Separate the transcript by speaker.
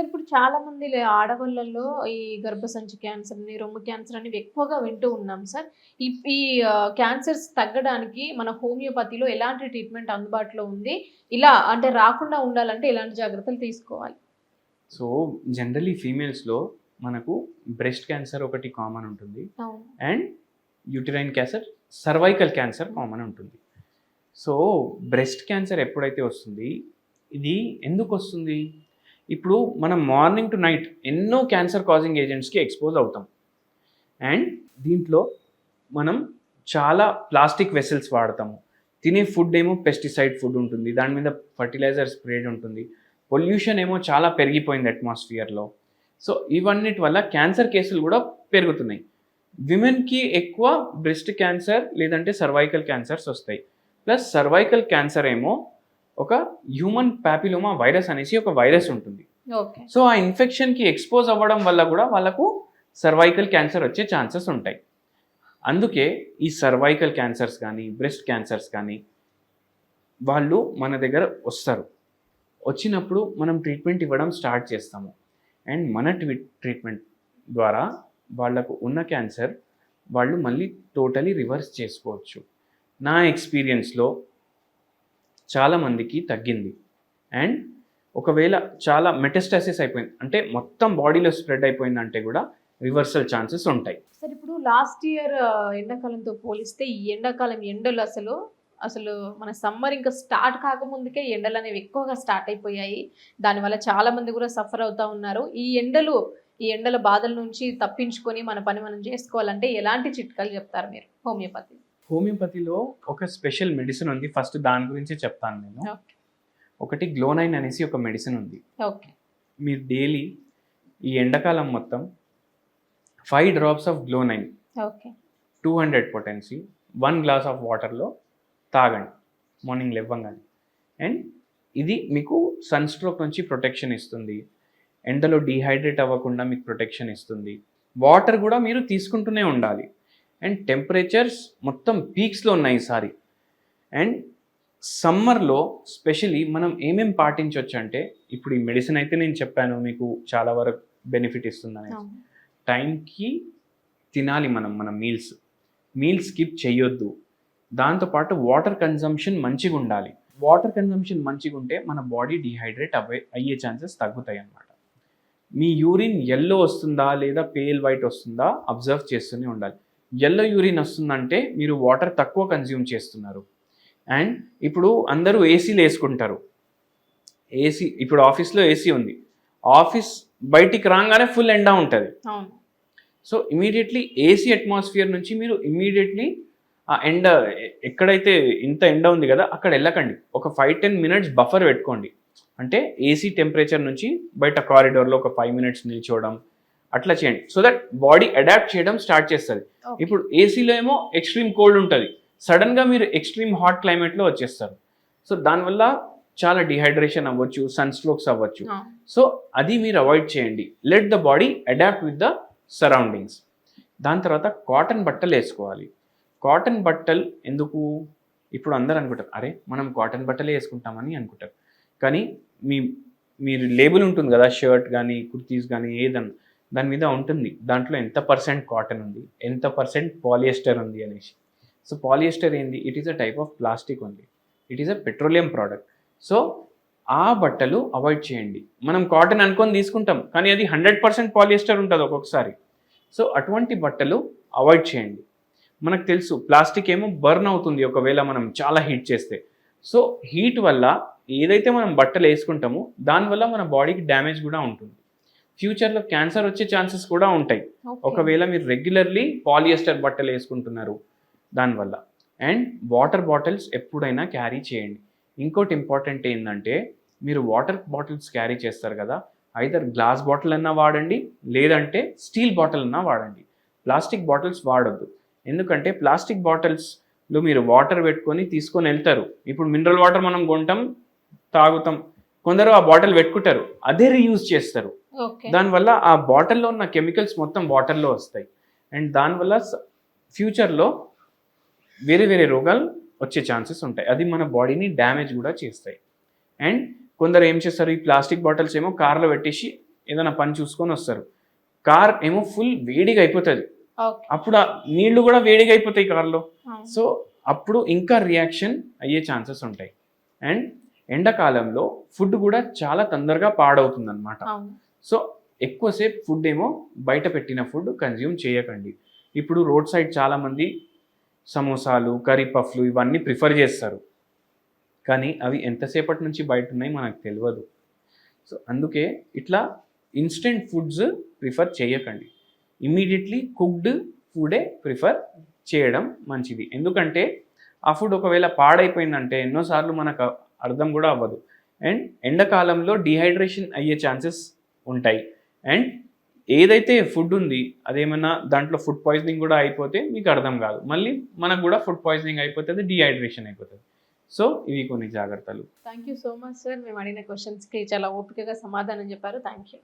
Speaker 1: Sir ఇప్పుడు చాలా మంది ఆడవాళ్ళల్లో ఈ గర్భసంచి క్యాన్సర్ అని రొమ్ము క్యాన్సర్ అని ఎక్కువగా వింటూ ఉన్నాం సార్. ఈ ఈ క్యాన్సర్స్ తగ్గడానికి మన హోమియోపతిలో ఎలాంటి ట్రీట్మెంట్ అందుబాటులో ఉంది? ఇలా అంటే రాకుండా ఉండాలంటే ఎలాంటి జాగ్రత్తలు తీసుకోవాలి?
Speaker 2: సో జనరలీ ఫీమేల్స్లో మనకు బ్రెస్ట్ క్యాన్సర్ ఒకటి కామన్ ఉంటుంది. And uterine cancer cervical cancer common ఉంటుంది. సో బ్రెస్ట్ క్యాన్సర్ ఎప్పుడైతే వస్తుంది ఇది ఎందుకు వస్తుంది? ఇప్పుడు మనం మార్నింగ్ టు నైట్ ఎన్నో క్యాన్సర్ కాజింగ్ ఏజెంట్స్కి ఎక్స్పోజ్ అవుతాం. అండ్ దీంట్లో మనం చాలా ప్లాస్టిక్ వెసల్స్ వాడతాము. తినే ఫుడ్ ఏమో పెస్టిసైడ్ ఫుడ్ ఉంటుంది. దాని మీద ఫర్టిలైజర్ స్ప్రేడ్ ఉంటుంది. పొల్యూషన్ ఏమో చాలా పెరిగిపోయింది అట్మాస్ఫియర్లో సో ఇవన్నిటి వల్ల క్యాన్సర్ కేసులు కూడా పెరుగుతున్నాయి. విమెన్కి ఎక్కువ బ్రెస్ట్ క్యాన్సర్ లేదంటే సర్వైకల్ క్యాన్సర్స్ వస్తాయి. ప్లస్ సర్వైకల్ క్యాన్సర్ ఏమో ఒక హ్యూమన్ ప్యాపిలోమా వైరస్ అనేసి ఒక వైరస్ ఉంటుంది. సో ఆ ఇన్ఫెక్షన్కి ఎక్స్పోజ్ అవ్వడం వల్ల కూడా వాళ్ళకు సర్వైకల్ క్యాన్సర్ వచ్చే ఛాన్సెస్ ఉంటాయి. అందుకే ఈ సర్వైకల్ క్యాన్సర్స్ కానీ బ్రెస్ట్ క్యాన్సర్స్ కానీ వాళ్ళు మన దగ్గర వస్తారు. వచ్చినప్పుడు మనం ట్రీట్మెంట్ ఇవ్వడం స్టార్ట్ చేస్తాము. అండ్ మన ట్రీట్మెంట్ ద్వారా వాళ్ళకు ఉన్న క్యాన్సర్ వాళ్ళు మళ్ళీ టోటలీ రివర్స్ చేసుకోవచ్చు. నా ఎక్స్పీరియన్స్లో చాలామందికి తగ్గింది. అండ్ ఒకవేళ చాలా మెటస్టాసిస్ అయిపోయింది అంటే మొత్తం బాడీలో స్ప్రెడ్ అయిపోయిందంటే కూడా రివర్సల్ ఛాన్సెస్ ఉంటాయి.
Speaker 1: సార్ ఇప్పుడు లాస్ట్ ఇయర్ ఎండాకాలంతో పోలిస్తే ఈ ఎండాకాలం ఎండలు అసలు అసలు మన సమ్మర్ ఇంకా స్టార్ట్ కాకముందుకే ఎండలు అనేవి ఎక్కువగా స్టార్ట్ అయిపోయాయి. దానివల్ల చాలామంది కూడా సఫర్ అవుతూ ఉన్నారు. ఈ ఎండలు ఈ ఎండల బాధల నుంచి తప్పించుకొని మన పని మనం చేసుకోవాలంటే ఎలాంటి చిట్కాలు చెప్తారు మీరు? హోమియోపతి.
Speaker 2: హోమియోపతిలో ఒక స్పెషల్ మెడిసిన్ ఉంది. ఫస్ట్ దాని గురించి చెప్తాను నేను. ఒకటి గ్లోనైన్ అనేసి ఒక మెడిసిన్ ఉంది.
Speaker 1: ఓకే.
Speaker 2: మీరు డైలీ ఈ ఎండాకాలం మొత్తం five drops of glonoine two hundred potency one glass of వాటర్లో తాగండి. మార్నింగ్ లేవ్వంగానే అండ్ ఇది మీకు సన్ స్ట్రోక్ నుంచి ప్రొటెక్షన్ ఇస్తుంది. ఎండలో డీహైడ్రేట్ అవ్వకుండా మీకు ప్రొటెక్షన్ ఇస్తుంది. వాటర్ కూడా మీరు తీసుకుంటూనే ఉండాలి. అండ్ టెంపరేచర్స్ మొత్తం పీక్స్లో ఉన్నాయి ఈసారి అండ్ సమ్మర్లో స్పెషలీ మనం ఏమేం పాటించవచ్చు అంటే ఇప్పుడు ఈ మెడిసిన్ అయితే నేను చెప్పాను మీకు చాలా వరకు బెనిఫిట్ ఇస్తుందని. టైంకి తినాలి మనం మన మీల్స్ మీల్స్ స్కిప్ చేయొద్దు దాంతోపాటు వాటర్ కన్జంప్షన్ మంచిగా ఉండాలి. వాటర్ కన్జంప్షన్ మంచిగా ఉంటే మన బాడీ డిహైడ్రేట్ అవ్వే అయ్యే ఛాన్సెస్ తగ్గుతాయి అన్నమాట. మీ యూరిన్ ఎల్లో వస్తుందా లేదా పేల్ వైట్ వస్తుందా అబ్జర్వ్ చేస్తూనే ఉండాలి. ఎల్లో యూరిన్ వస్తుందంటే మీరు వాటర్ తక్కువ కన్జ్యూమ్ చేస్తున్నారు. అండ్ ఇప్పుడు అందరూ ఏసీలు వేసుకుంటారు. ఏసీ ఇప్పుడు ఆఫీస్లో ఏసీ ఉంది. ఆఫీస్ బయటికి రాగానే ఫుల్ ఎండా ఉంటుంది. సో ఇమీడియట్లీ ఏసీ అట్మాస్ఫియర్ నుంచి మీరు ఇమీడియట్లీ ఆ ఎండ ఎక్కడైతే ఇంత ఎండ ఉంది కదా అక్కడ వెళ్ళకండి. ఒక ఫైవ్ టెన్ మినిట్స్ బఫర్ పెట్టుకోండి. అంటే ఏసీ టెంపరేచర్ నుంచి బయట కారిడోర్లో ఒక ఫైవ్ మినిట్స్ నిల్చోవడం అట్లా చేయండి. సో దట్ బాడీ అడాప్ట్ చేయడం స్టార్ట్ చేస్తుంది. ఇప్పుడు ఏసీలో ఏమో ఎక్స్ట్రీమ్ కోల్డ్ ఉంటుంది. సడన్గా మీరు ఎక్స్ట్రీమ్ హాట్ క్లైమేట్లో వచ్చేస్తారు. సో దానివల్ల చాలా డిహైడ్రేషన్ అవ్వచ్చు సన్ స్ట్రోక్స్ అవ్వచ్చు. సో అది మీరు అవాయిడ్ చేయండి. Let the body adapt with the surroundings దాని తర్వాత కాటన్ బట్టలు వేసుకోవాలి. కాటన్ బట్టలు ఎందుకు? ఇప్పుడు అందరు అనుకుంటారు అరే మనం కాటన్ బట్టలే వేసుకుంటామని అనుకుంటారు. కానీ మీ మీరు లేబుల్ ఉంటుంది కదా షర్ట్ కానీ కుర్తీస్ కానీ ఏదన్నా. దాని మీద ఉంటుంది. దాంట్లో ఎంత పర్సెంట్ కాటన్ ఉంది ఎంత పర్సెంట్ పాలియస్టర్ ఉంది అనేసి. సో పాలియస్టర్ ఏంది? It is a type of plastic ఉంది it is a petroleum product so ఆ బట్టలు అవాయిడ్ చేయండి. మనం కాటన్ అనుకొని తీసుకుంటాం కానీ అది హండ్రెడ్ పర్సెంట్ పాలియస్టర్ ఉంటుంది ఒక్కొక్కసారి. సో అటువంటి బట్టలు అవాయిడ్ చేయండి. మనకు తెలుసు ప్లాస్టిక్ ఏమో బర్న్ అవుతుంది ఒకవేళ మనం చాలా హీట్ చేస్తే. సో హీట్ వల్ల ఏదైతే మనం బట్టలు వేసుకుంటామో దానివల్ల మన బాడీకి డ్యామేజ్ కూడా ఉంటుంది. ఫ్యూచర్లో క్యాన్సర్ వచ్చే ఛాన్సెస్ కూడా ఉంటాయి. ఒకవేళ మీరు రెగ్యులర్లీ పాలియస్టర్ బట్టలు వేసుకుంటున్నారు దానివల్ల. అండ్ వాటర్ బాటిల్స్ ఎప్పుడైనా క్యారీ చేయండి. ఇంకోటి ఇంపార్టెంట్ ఏంటంటే మీరు వాటర్ బాటిల్స్ క్యారీ చేస్తారు కదా ఐదర్ గ్లాస్ బాటిల్ అన్నా వాడండి లేదంటే స్టీల్ బాటిల్ అన్నా వాడండి. ప్లాస్టిక్ బాటిల్స్ వాడొద్దు. ఎందుకంటే ప్లాస్టిక్ బాటిల్స్లో మీరు వాటర్ పెట్టుకొని తీసుకొని వెళ్తారు. ఇప్పుడు మినరల్ వాటర్ మనం కొంటాం తాగుతాం. కొందరు ఆ బాటిల్ పెట్టుకుంటారు. అదే రీయూజ్ చేస్తారు. దానివల్ల ఆ బాటిల్లో ఉన్న కెమికల్స్ మొత్తం వాటర్లో వస్తాయి. అండ్ దానివల్ల ఫ్యూచర్లో వేరే వేరే రోగాలు వచ్చే ఛాన్సెస్ ఉంటాయి. అది మన బాడీని డ్యామేజ్ కూడా చేస్తాయి. అండ్ కొందరు ఏం చేస్తారు? ఈ ప్లాస్టిక్ బాటిల్స్ ఏమో కార్లో పెట్టేసి ఏదైనా పని చూసుకొని వస్తారు. కార్ ఏమో ఫుల్ వేడిగా అయిపోతుంది. అప్పుడు ఆ నీళ్ళు కూడా వేడిగా అయిపోతాయి కార్లో. సో అప్పుడు ఇంకా రియాక్షన్ అయ్యే ఛాన్సెస్ ఉంటాయి. అండ్ ఎండాకాలంలో ఫుడ్ కూడా చాలా తొందరగా పాడవుతుంది అనమాట సో ఎక్కువసేపు ఫుడ్ ఏమో బయట పెట్టిన ఫుడ్ కన్జ్యూమ్ చేయకండి. ఇప్పుడు రోడ్ సైడ్ చాలామంది సమోసాలు కర్రీ పఫ్లు ఇవన్నీ ప్రిఫర్ చేస్తారు. కానీ అవి ఎంతసేపటి నుంచి బయట ఉన్నాయి మనకు తెలియదు సో అందుకే ఇట్లా ఇన్స్టెంట్ ఫుడ్స్ ప్రిఫర్ చేయకండి. ఇమీడియట్లీ కుక్డ్ ఫుడే ప్రిఫర్ చేయడం మంచిది. ఎందుకంటే ఆ ఫుడ్ ఒకవేళ పాడైపోయిందంటే ఎన్నోసార్లు మనకు అర్థం కూడా అవ్వదు. అండ్ ఎండాకాలంలో డిహైడ్రేషన్ అయ్యే ఛాన్సెస్ ఉంటాయి. అండ్ ఏదైతే ఫుడ్ ఉంది అదేమన్నా దాంట్లో ఫుడ్ పాయిజనింగ్ కూడా అయిపోతే మీకు అర్థం కాదు. మళ్ళీ మనకు కూడా ఫుడ్ పాయిజనింగ్ అయిపోతుంది డిహైడ్రేషన్ అయిపోతుంది. సో ఇవి కొన్ని జాగ్రత్తలు.
Speaker 1: Thank you so much sir మేము అడిగిన క్వశ్చన్స్కి చాలా ఓపికగా సమాధానం చెప్పారు. Thank you